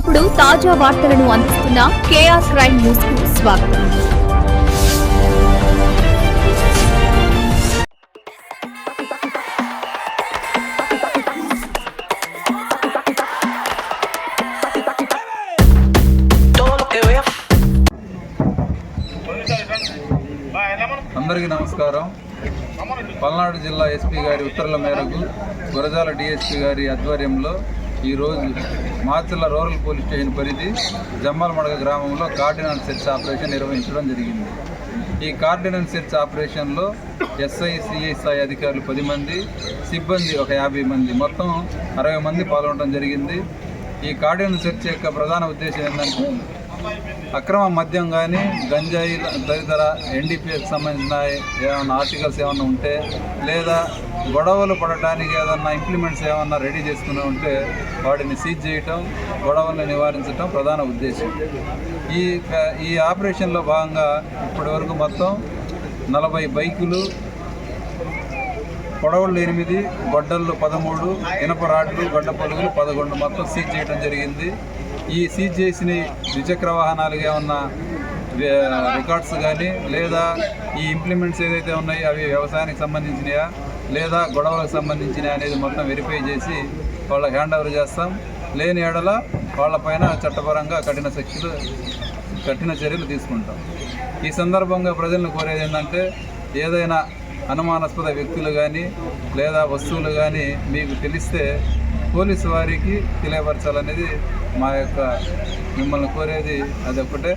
ఎప్పటికప్పుడు తాజా వార్తలను అందిస్తున్న కేఆర్ క్రైమ్ న్యూస్కు స్వాగతం. అందరికీ నమస్కారం. పల్నాడు జిల్లా ఎస్పీ గారి ఉత్తర్వుల మేరకు గురజాల డిఎస్పీ గారి ఆధ్వర్యంలో ఈరోజు మాచర్ల రూరల్ పోలీస్ స్టేషన్ పరిధి జమ్మలమడగ గ్రామంలో కార్డినల్ సెర్చ్ ఆపరేషన్ నిర్వహించడం జరిగింది. ఈ కార్డినల్ సెర్చ్ ఆపరేషన్లో ఎస్ఐ సిఐ అధికారులు పది మంది సిబ్బంది ఒక యాభై మంది. మొత్తం అరవై మంది పాల్గొనడం జరిగింది. ఈ కార్డినల్ సెర్చ్ యొక్క ప్రధాన ఉద్దేశం ఏంటంటే అక్రమ మద్యం కానీ గంజాయి తదితర ఎన్డీపీఎస్కి సంబంధించిన ఏమైనా ఆర్టికల్స్ ఏమైనా ఉంటే లేదా గొడవలు పడటానికి ఏదన్నా ఇంప్లిమెంట్స్ ఏమన్నా రెడీ చేసుకుని ఉంటే వాటిని సీజ్ చేయటం గొడవలను నివారించడం ప్రధాన ఉద్దేశం. ఈ ఈ ఆపరేషన్లో భాగంగా ఇప్పటి వరకు మొత్తం నలభై బైకులు పొడవళ్ళు ఎనిమిది గొడ్డళ్ళు పదమూడు ఇనప రాడ్లు గొడ్డ పలుగులు పదకొండు మొత్తం సీజ్ చేయడం జరిగింది. ఈ సీజ్ చేసిన ద్విచక్ర వాహనాలుగా ఉన్న రికార్డ్స్ కానీ లేదా ఈ ఇంప్లిమెంట్స్ ఏదైతే ఉన్నాయో అవి వ్యవసాయానికి సంబంధించినయా లేదా గొడవలకు సంబంధించినయా అనేది మొత్తం వెరిఫై చేసి వాళ్ళకి హ్యాండ్ ఓవర్ చేస్తాం. లేని ఏడల వాళ్ళపైన చట్టపరంగా కఠిన శిక్షలు కఠిన చర్యలు తీసుకుంటాం. ఈ సందర్భంగా ప్రజలను కోరేది ఏంటంటే ఏదైనా అనుమానాస్పద వ్యక్తులు కానీ లేదా వస్తువులు కానీ మీకు తెలిస్తే పోలీసు వారికి తెలియపరచాలనేది మా యొక్క మిమ్మల్ని కోరేది అదొక్కటే.